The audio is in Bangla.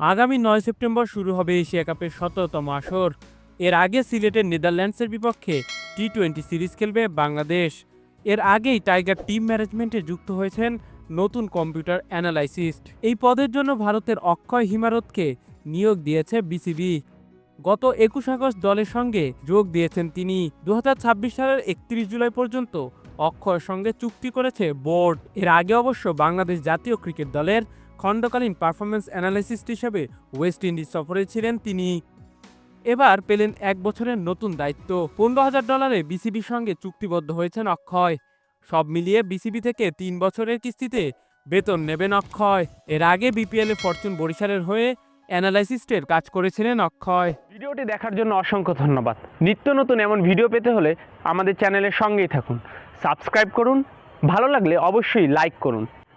আগামী নয় সেপ্টেম্বর শুরু হবে এশিয়া কাপের শততম আসর। এর আগে সিলেটের নেদারল্যান্ডসের বিপক্ষে টি টোয়েন্টি সিরিজ খেলবে বাংলাদেশ। এর আগেই টাইগার টিম ম্যানেজমেন্টে যুক্ত হয়েছেন নতুন কম্পিউটার অ্যানালাইসিস্ট। এই পদের জন্য ভারতের অক্ষয় হিমারতকে নিয়োগ দিয়েছে বিসিবি। গত একুশ আগস্ট দলের সঙ্গে যোগ দিয়েছেন তিনি। দু হাজার ছাব্বিশ সালের একত্রিশ জুলাই পর্যন্ত অক্ষয়ের সঙ্গে চুক্তি করেছে বোর্ড। এর আগে অবশ্য বাংলাদেশ জাতীয় ক্রিকেট দলের খণ্ডকালীন পারফরমেন্স অ্যানালাইসিস্ট হিসেবে ওয়েস্ট ইন্ডিজ সফরে ছিলেন তিনি। এবার পেলেন এক বছরের নতুন দায়িত্ব। পনেরো হাজার ডলারে বিসিবির সঙ্গে চুক্তিবদ্ধ হয়েছেন অক্ষয়। সব মিলিয়ে বিসিবি থেকে তিন বছরের কিস্তিতে বেতন নেবেন অক্ষয়। এর আগে বিপিএল ফরচুন বরিশালের হয়ে অ্যানালাইসিস্টের কাজ করেছিলেন অক্ষয়। ভিডিওটি দেখার জন্য অসংখ্য ধন্যবাদ। নিত্য নতুন এমন ভিডিও পেতে হলে আমাদের চ্যানেলের সঙ্গেই থাকুন। সাবস্ক্রাইব করুন। ভালো লাগলে অবশ্যই লাইক করুন।